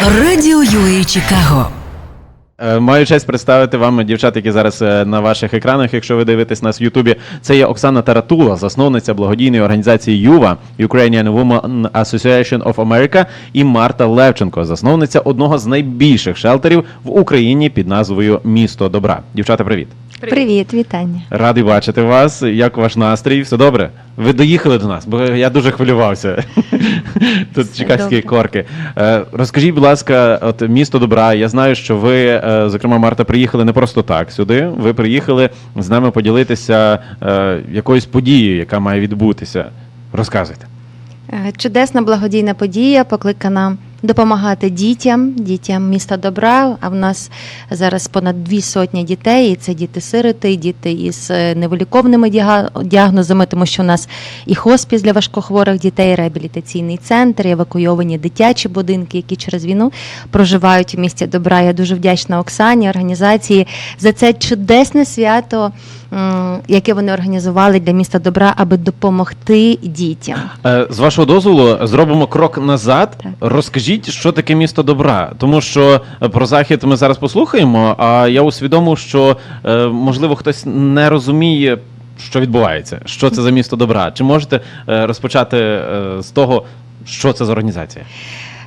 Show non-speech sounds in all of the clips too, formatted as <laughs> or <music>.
Радіо UA Чикаго. Е, Маю честь представити вам дівчат, які зараз е, на ваших екранах, якщо ви дивитесь нас в Ютубі. Це є Оксана Таратула, засновниця благодійної організації ЮВА Ukrainian Women Association of America, і Марта Левченко, засновниця одного з найбільших шелтерів в Україні під назвою Місто Добра. Дівчата, привіт! Привіт, вітання. Радий бачити вас. Як ваш настрій? Все добре? Ви доїхали до нас, бо я дуже хвилювався. <laughs> Тут добре. корки. Е, Розкажіть, будь ласка, от місто добра. Я знаю, що ви, е, зокрема, Марта, приїхали не просто так сюди. Ви приїхали з нами поділитися е, якоюсь подією, яка має відбутися. Розказуйте. Чудесна благодійна подія, покликана допомагати дітям, дітям міста добра. А в нас зараз понад дві сотні дітей. І це діти-сироти, діти із е, невиліковними діагнозами, тому що у нас і хоспіс для важкохворих дітей, і реабілітаційний центр, і евакуйовані дитячі будинки, які через війну проживають у місті добра. Я дуже вдячна Оксані, організації за це чудесне свято, яке вони організували для міста добра, аби допомогти дітям. Е, З вашого дозволу зробимо крок назад. Так. Розкажіть, що таке місто добра, тому що е, про захід ми зараз послухаємо. А я усвідомив, що е, можливо хтось не розуміє, що відбувається, що це за місто добра. Чи можете е, розпочати з того, що це за організація?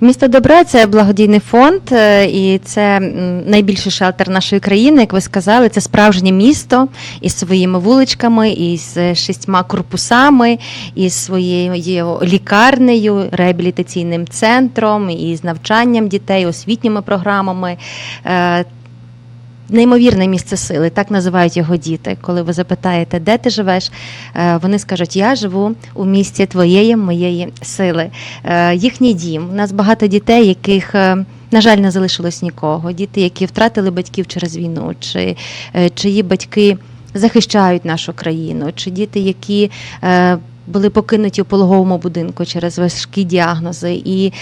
Місто Добре це благодійний фонд, е, і це найбільший шелтер нашої країни. Як ви сказали, це справжнє місто із своїми вуличками, із е, шістьма корпусами, із своєю лікарнею, реабілітаційним центром, із навчанням дітей, освітніми програмами. Неймовірне місце сили, так називають його діти. Коли ви запитаєте, де ти живеш, е, вони скажуть: Я живу у місті твоєї, моєї сили. Е, Їхній дім. У нас багато дітей, яких. е, На жаль, не залишилось нікого. Діти, які втратили батьків через війну, чи чиї батьки захищають нашу країну, чи діти, які були покинуті у пологовому будинку через важкі діагнози. І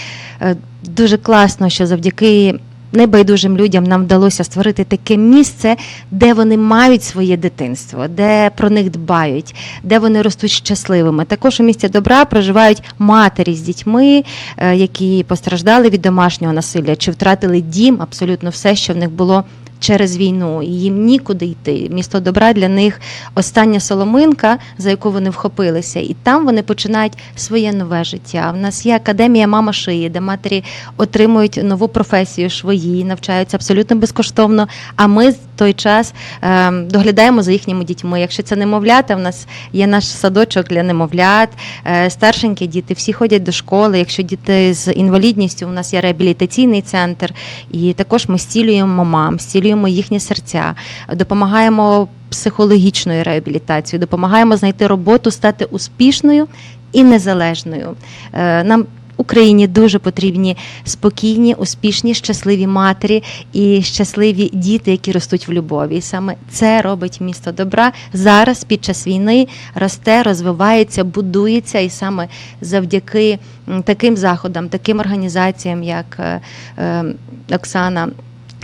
дуже класно, що завдяки небайдужим людям нам вдалося створити таке місце, де вони мають своє дитинство, де про них дбають, де вони ростуть щасливими. Також у місті добра проживають матері з дітьми, е, які постраждали від домашнього насилля чи втратили дім, абсолютно все, що в них було. Через війну і їм нікуди йти. Місто добра для них остання соломинка, за яку вони вхопилися, і там вони починають своє нове життя. У нас є академія Мама шиї, де матері отримують нову професію швої, навчаються абсолютно безкоштовно. А ми той час е, доглядаємо за їхніми дітьми. Якщо це немовлята, в нас є наш садочок для немовлят, е, старшенькі діти, всі ходять до школи. Якщо діти з інвалідністю, у нас є реабілітаційний центр, і також ми стілюємо мам, стілюємо їхні серця, допомагаємо психологічною реабілітацією, допомагаємо знайти роботу, стати успішною і незалежною. Е, Нам Україні дуже потрібні спокійні, успішні, щасливі матері і щасливі діти, які ростуть в любові. І саме це робить місто добра зараз під час війни росте, розвивається, будується, і саме завдяки таким заходам, таким організаціям, як е, е, Оксана.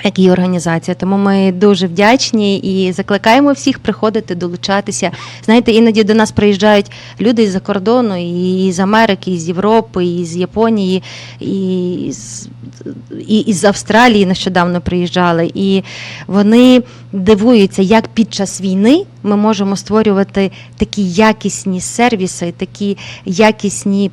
Як і організація, тому ми дуже вдячні і закликаємо всіх приходити, долучатися. Знаєте, іноді до нас приїжджають люди з-за кордону, і з Америки, і з Європи, і з Японії, і з, і, і з Австралії нещодавно приїжджали. І вони дивуються, як під час війни ми можемо створювати такі якісні сервіси, такі якісні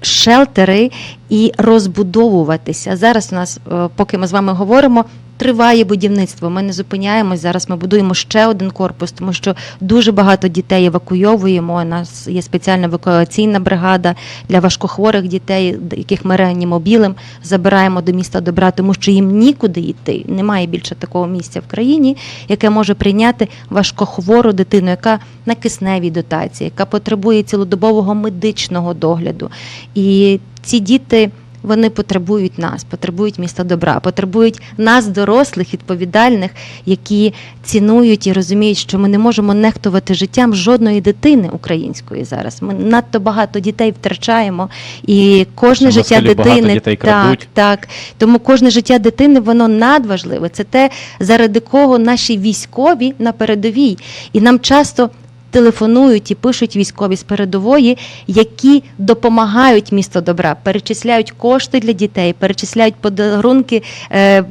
шелтери і розбудовуватися. Зараз у нас, е, поки ми з вами говоримо, триває будівництво. Ми не зупиняємось. Зараз ми будуємо ще один корпус, тому що дуже багато дітей евакуйовуємо. У нас є спеціальна евакуаційна бригада для важкохворих дітей, яких ми реанімобілем забираємо до міста добра, тому що їм нікуди йти. Немає більше такого місця в країні, яке може прийняти важкохвору дитину, яка на кисневій дотації, яка потребує цілодобового медичного догляду. І ці діти. Вони потребують нас, потребують міста добра, потребують нас, дорослих, відповідальних, які цінують і розуміють, що ми не можемо нехтувати життям жодної дитини української зараз. Ми надто багато дітей втрачаємо, і кожне Що життя дитини дітей так, так. Тому кожне життя дитини воно надважливе. Це те, заради кого наші військові на передовій. І нам часто телефонують і пишуть військові з передової, які допомагають місто добра, перечисляють кошти для дітей, перечисляють подарунки, е,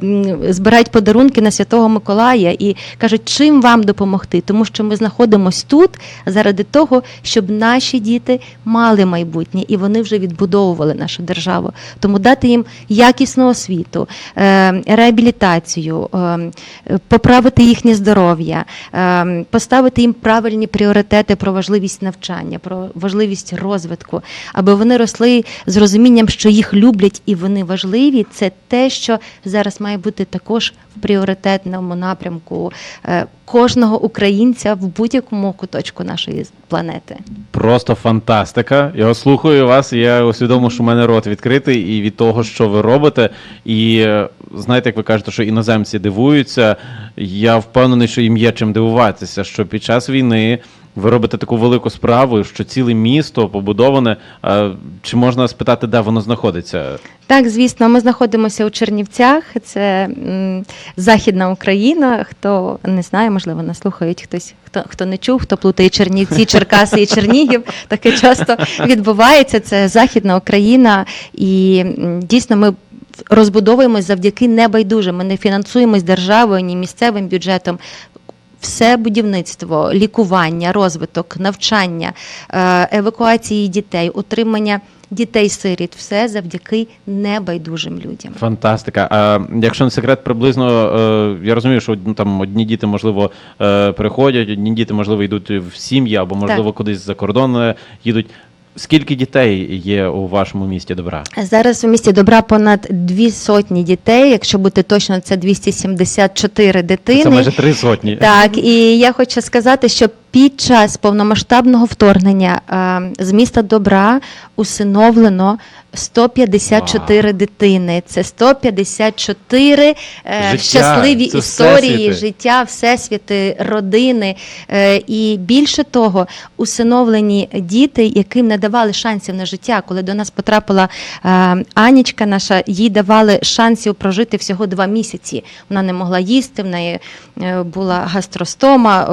збирають подарунки на Святого Миколая і кажуть, чим вам допомогти, тому що ми знаходимося тут заради того, щоб наші діти мали майбутнє і вони вже відбудовували нашу державу. Тому дати їм якісну освіту, е, реабілітацію, е, поправити їхнє здоров'я, поставити їм правильні пріоритети про важливість навчання, про важливість розвитку, аби вони росли з розумінням, що їх люблять і вони важливі. Це те, що зараз має бути також в пріоритетному напрямку е, кожного українця в будь-якому куточку нашої планети. Просто фантастика. Я слухаю вас, я усвідомив, що в мене рот відкритий і від того, що ви робите. І е, знаєте, як ви кажете, що іноземці дивуються. Я впевнений, що їм є чим дивуватися, що під час війни. Ви робите таку велику справу, що ціле місто побудоване. А, Чи можна спитати, де воно знаходиться? Так, звісно, ми знаходимося у Чернівцях. Це Західна Україна. Хто не знає, можливо, нас слухають хтось, хто хто не чув, хто плутає Чернівці, <laughs> Черкаси і Чернігів. Таке часто відбувається. Це Західна Україна, і дійсно ми. Розбудовуємось завдяки небайдужим. Ми не фінансуємось державою, ні місцевим бюджетом. Все будівництво, лікування, розвиток, навчання, е, евакуації дітей, утримання дітей-сиріт, все завдяки небайдужим людям. Фантастика. А якщо не секрет, приблизно е, я розумію, що ну, там одні діти, можливо, е, приходять, одні діти, можливо, йдуть в сім'ї або, можливо, Так. кудись за кордон їдуть. Скільки дітей є у вашому місті добра? Зараз у місті добра понад дві сотні дітей. Якщо бути точно, це 274 дитини. Це майже три сотні. Так, і я хочу сказати, що під час повномасштабного вторгнення е, з міста добра усиновлено 154 дитини. Це 154 е, Життя, щасливі це історії, всесвіти. життя, всесвіти, родини. Е, і більше того, усиновлені діти, яким не давали шансів на життя. Коли до нас потрапила Анічка, наша їй давали шансів прожити всього два місяці. Вона не могла їсти, в неї була гастростома,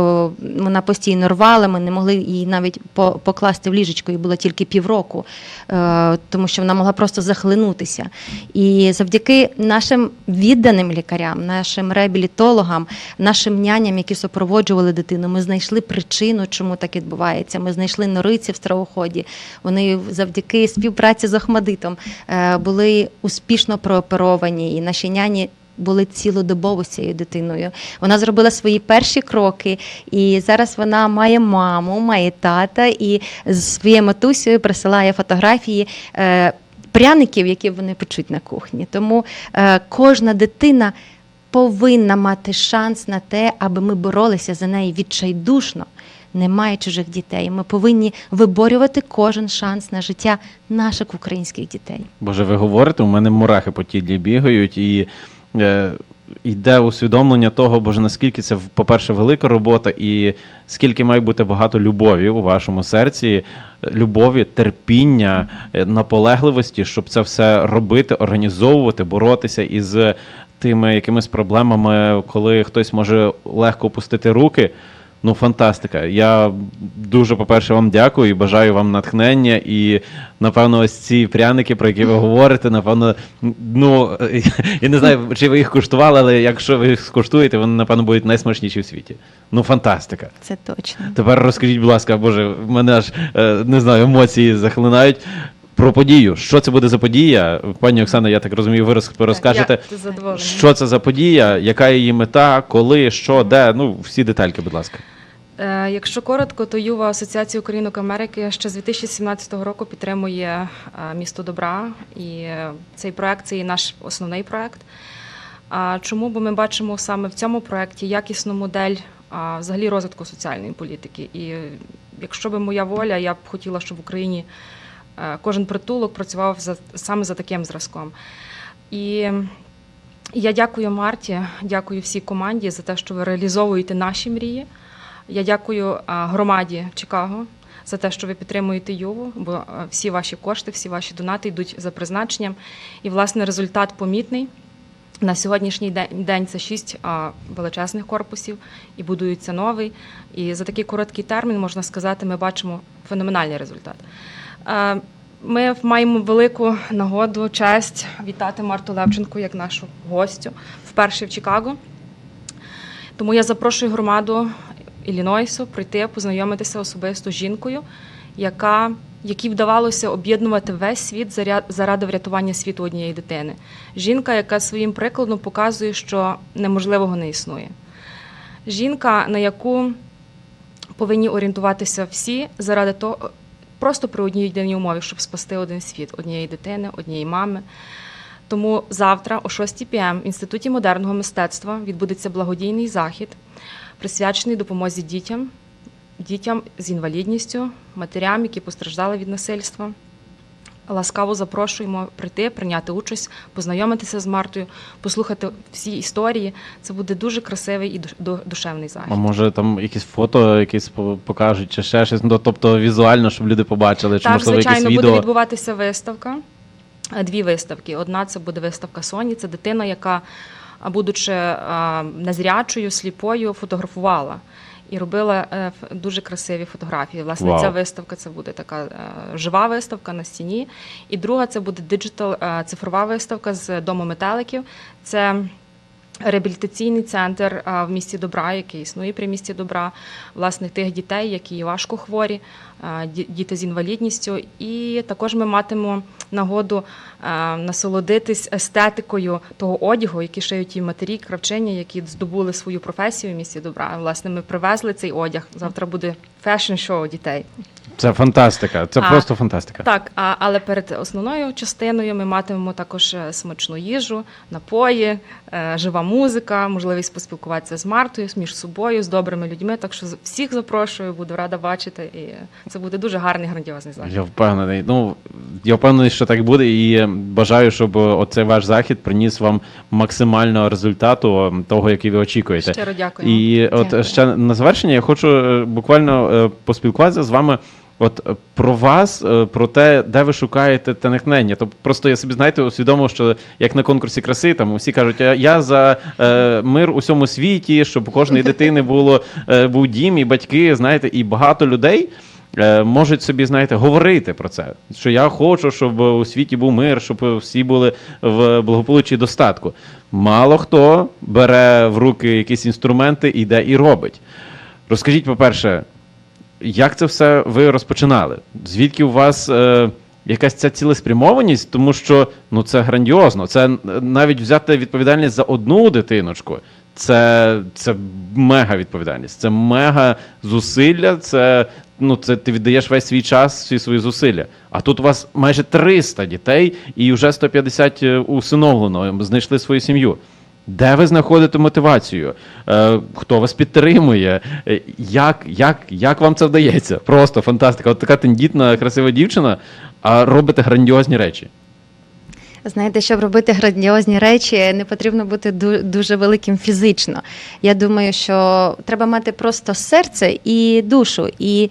вона постійно рвала. Ми не могли її навіть по- покласти в ліжечко, їй було тільки півроку, е, тому що вона могла просто захлинутися. І завдяки нашим відданим лікарям, нашим реабілітологам, нашим няням, які супроводжували дитину, ми знайшли причину, чому так відбувається. Ми знайшли нориці в стравоході. Вони завдяки співпраці з Охмадитом е, були успішно прооперовані, і наші няні. Були цілодобово цією дитиною. Вона зробила свої перші кроки, і зараз вона має маму, має тата, і з своєю матусею присилає фотографії е, пряників, які вони печуть на кухні. Тому е, кожна дитина повинна мати шанс на те, аби ми боролися за неї відчайдушно. Немає чужих дітей. Ми повинні виборювати кожен шанс на життя наших українських дітей. Боже, ви говорите, у мене мурахи по тілі бігають, і йде усвідомлення того, боже, наскільки це, по-перше, велика робота, і скільки має бути багато любові у вашому серці, е, любові, терпіння, е, наполегливості, щоб це все робити, організовувати, боротися із тими якимись проблемами, коли хтось може легко опустити руки. Ну, фантастика. Я дуже, по-перше, вам дякую і бажаю вам натхнення. І, напевно, ось ці пряники, про які ви говорите, напевно, ну, я не знаю, чи ви їх куштували, але якщо ви їх скуштуєте, вони, напевно, будуть найсмачніші в світі. Ну, фантастика. Це точно. Тепер розкажіть, будь ласка, Боже, в мене аж е, не знаю, емоції захлинають. Про подію. Що це буде за подія? Пані Оксана, я так розумію, ви роз- розкажете. Я задоволена. Що це за подія, яка її мета, коли, що, де? Ну, всі детальки, будь ласка. Е, Якщо коротко, то Юва Асоціація Українок Америки ще з 2017 року підтримує е, місто добра, і цей проект це і наш основний проект. Чому? Бо ми бачимо саме в цьому проекті якісну модель взагалі розвитку соціальної політики. І якщо би моя воля, я б хотіла, щоб в Україні е, кожен притулок працював за саме за таким зразком. І я дякую Марті, дякую всій команді за те, що ви реалізовуєте наші мрії. Я дякую громаді Чикаго за те, що ви підтримуєте Юву, бо всі ваші кошти, всі ваші донати йдуть за призначенням. І, власне, результат помітний. На сьогоднішній день- це шість величезних корпусів і будується новий. І за такий короткий термін, можна сказати, ми бачимо феноменальний результат. Ми маємо велику нагоду, честь вітати Марту Левченко як нашу гостю вперше в Чикаго. Тому я запрошую громаду Іллінойсу прийти познайомитися особисто з жінкою, яка, якій вдавалося об'єднувати весь світ заради врятування світу однієї дитини. Жінка, яка своїм прикладом показує, що неможливого не існує. Жінка, на яку повинні орієнтуватися всі заради того, просто при одній єдиній умові, щоб спасти один світ однієї дитини, однієї мами. Тому завтра о 6 пм в Інституті модерного мистецтва відбудеться благодійний захід, присвячений допомозі дітям, дітям з інвалідністю, матерям, які постраждали від насильства. Ласкаво запрошуємо прийти, прийняти участь, познайомитися з Мартою, послухати всі історії. Це буде дуже красивий і душ- душевний захід. А може там якісь фото якісь по- покажуть, чи ще щось, ну, тобто візуально, щоб люди побачили, чи Так, можливо звичайно, якесь буде відбуватися виставка. Дві виставки. Одна це буде виставка Соні. Це дитина, яка, будучи незрячою, сліпою, фотографувала. І робила е, дуже красиві фотографії. Власне, Вау. ця виставка це буде така е, жива виставка на стіні. І друга це буде диджитал е, цифрова виставка з дому метеликів. Це реабілітаційний центр в місті Добра, який існує при місті Добра, власне, тих дітей, які важко хворі, діти з інвалідністю. І також ми матимемо нагоду насолодитись естетикою того одягу, який шиють ті матері, кравчині, які здобули свою професію в місті Добра. Власне, ми привезли цей одяг. Завтра буде фешн-шоу дітей. Це фантастика, це А, просто фантастика. Так, а, але перед основною частиною ми матимемо також е, смачну їжу, напої, е, жива музика, можливість поспілкуватися з Мартою, між собою, з добрими людьми. Так що всіх запрошую, буду рада бачити. І це буде дуже гарний грандіозний захід. Я впевнений. Ну я впевнений, що так буде, і е, бажаю, щоб е, оцей ваш захід приніс вам максимального результату того, який ви очікуєте. Щиро дякую. І от ще на завершення я хочу буквально поспілкуватися з вами. От е, про вас, е, про те, де ви шукаєте те натхнення. Тобто просто я собі знаєте, усвідомив, що як на конкурсі краси, там усі кажуть, «Я- за е, мир у всьому світі, щоб у кожної дитини було е, був дім і батьки, знаєте, і багато людей. е, Можуть собі, знаєте, говорити про це, що я хочу, щоб у світі був мир, щоб всі були в благополуччі достатку. Мало хто бере в руки якісь інструменти, іде і робить. Розкажіть, по-перше, як це все ви розпочинали? Звідки у вас е, якась ця цілеспрямованість? Тому що ну це грандіозно. Це навіть взяти відповідальність за одну дитиночку. Це, це мега відповідальність, це мега зусилля. Це ну це ти віддаєш весь свій час, всі свої зусилля. А тут у вас майже 300 дітей і вже 150 е, усиновлено, знайшли свою сім'ю. Де ви знаходите мотивацію? Е, хто вас підтримує? Е, Як, як, як вам це вдається? Просто фантастика. От така тендітна, красива дівчина, а робите грандіозні речі. Знаєте, щоб робити грандіозні речі, не потрібно бути дуже великим фізично. Я думаю, що треба мати просто серце і душу, і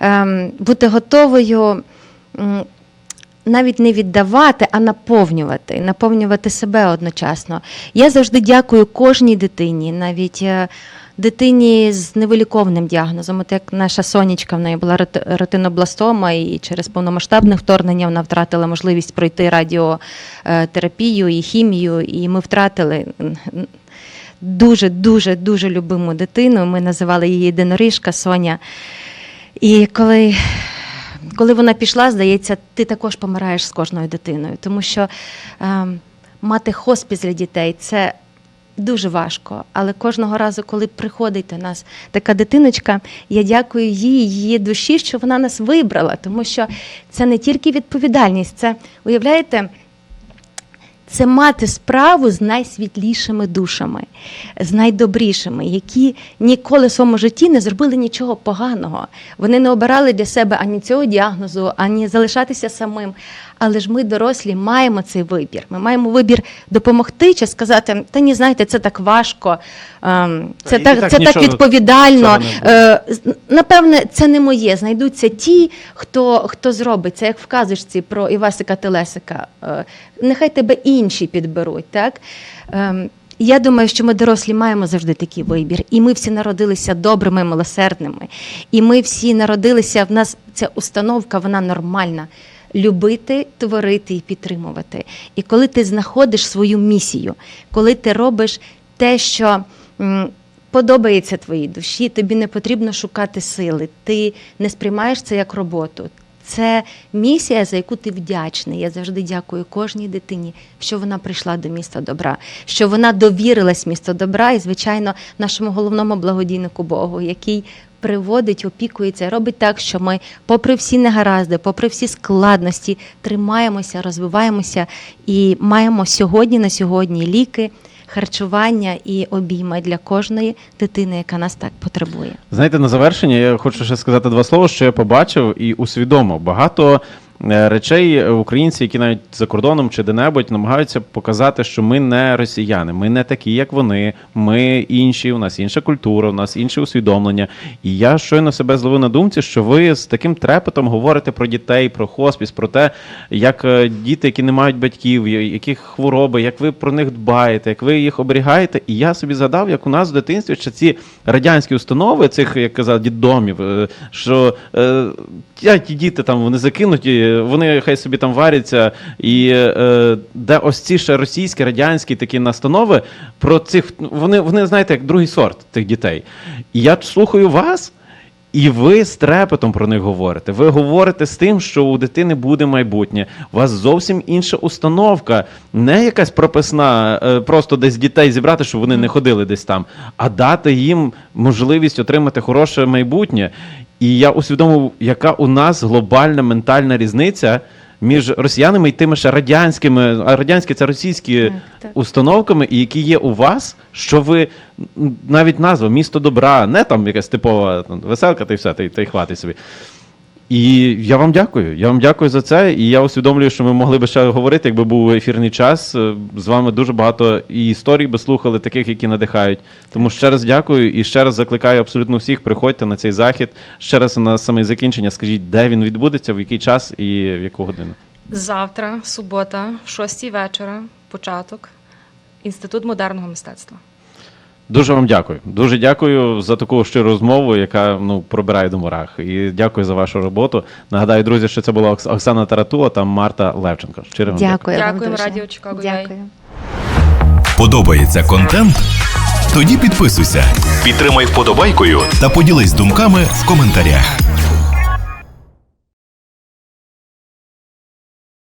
ем, бути готовою. Навіть не віддавати, а наповнювати, наповнювати себе одночасно. Я завжди дякую кожній дитині, навіть е, дитині з невиліковним діагнозом. От як наша сонечка, в неї була ретинобластома, і через повномасштабне вторгнення вона втратила можливість пройти радіотерапію і хімію, і ми втратили дуже, дуже, дуже любиму дитину. Ми називали її єдиноріжка Соня. І коли коли вона пішла, здається, ти також помираєш з кожною дитиною, тому що е, мати хоспіс для дітей це дуже важко. Але кожного разу, коли приходить до нас така дитиночка, я дякую їй, її душі, що вона нас вибрала, тому що це не тільки відповідальність, це уявляєте. Це мати справу з найсвітлішими душами, з найдобрішими, які ніколи в своєму житті не зробили нічого поганого. Вони не обирали для себе ані цього діагнозу, ані залишатися самим, Але ж ми, дорослі, маємо цей вибір. Ми маємо вибір допомогти чи сказати, та ні, знаєте, це так важко, ем, це так, так це так відповідально. Е, Напевне, це не моє. Знайдуться ті, хто, хто зробить це, як в казочці про Івасика Телесика. Е, Нехай тебе інші підберуть. Так? Ем, Я думаю, що ми дорослі маємо завжди такий вибір. І ми всі народилися добрими, милосердними. І ми всі народилися, в нас ця установка, вона нормальна. Любити, творити і підтримувати. І коли ти знаходиш свою місію, коли ти робиш те, що подобається твоїй душі, тобі не потрібно шукати сили, ти не сприймаєш це як роботу. Це місія, за яку ти вдячний. Я завжди дякую кожній дитині, що вона прийшла до міста добра, що вона довірилась місту добра і, звичайно, нашому головному благодійнику Богу, який приводить, опікується, робить так, що ми, попри всі негаразди, попри всі складності, тримаємося, розвиваємося і маємо сьогодні на сьогодні ліки, харчування і обійми для кожної дитини, яка нас так потребує. Знаєте, на завершення я хочу ще сказати два слова, що я побачив і усвідомив. Багато речей е, українці, які навіть за кордоном чи де-небудь намагаються показати, що ми не росіяни, ми не такі, як вони, ми інші, у нас інша культура, у нас інше усвідомлення. І я щойно себе зловив на думці, що ви з таким трепетом говорите про дітей, про хоспіс, про те, як е, діти, які не мають батьків, я- які хвороби, як ви про них дбаєте, як ви їх оберігаєте. І я собі згадав, як у нас в дитинстві ще ці радянські установи, цих, як казав, дітдомів, е, що е, ті діти там вони закинуті, вони хай собі там варяться, і е, де ось ці ще російські, радянські такі настанови про цих, вони, вони знаєте, як другий сорт тих дітей. І я слухаю вас. І ви з трепетом про них говорите. Ви говорите з тим, що у дитини буде майбутнє. У вас зовсім інша установка, не якась прописна, е, просто десь дітей зібрати, щоб вони не ходили десь там, а дати їм можливість отримати хороше майбутнє. І я усвідомив, яка у нас глобальна ментальна різниця між росіянами і тими ще радянськими, а радянські це російські Так, так. установками, і які є у вас, що ви навіть назва місто добра, не там якась типова там, веселка, та й все, та й, та й хватить собі. І я вам дякую. Я вам дякую за це. І я усвідомлюю, що ми могли би ще говорити, якби був ефірний час. Е, З вами дуже багато і історій би слухали, таких, які надихають. Тому ще раз дякую і ще раз закликаю абсолютно всіх. Приходьте на цей захід. Ще раз на саме закінчення. Скажіть, де він відбудеться, в який час і в яку годину. Завтра, субота, 6 вечора, початок, Інститут модерного мистецтва. Дуже вам дякую. Дуже дякую за таку щиру розмову, яка ну пробирає до мурах. І дякую за вашу роботу. Нагадаю, друзі, що це була Оксана Таратула та Марта Левченко. Щиро вам дякую. Дякую. вам Радіо Чикаго Дякую. Подобається контент? Тоді підписуйся, підтримай вподобайкою та поділись думками в коментарях.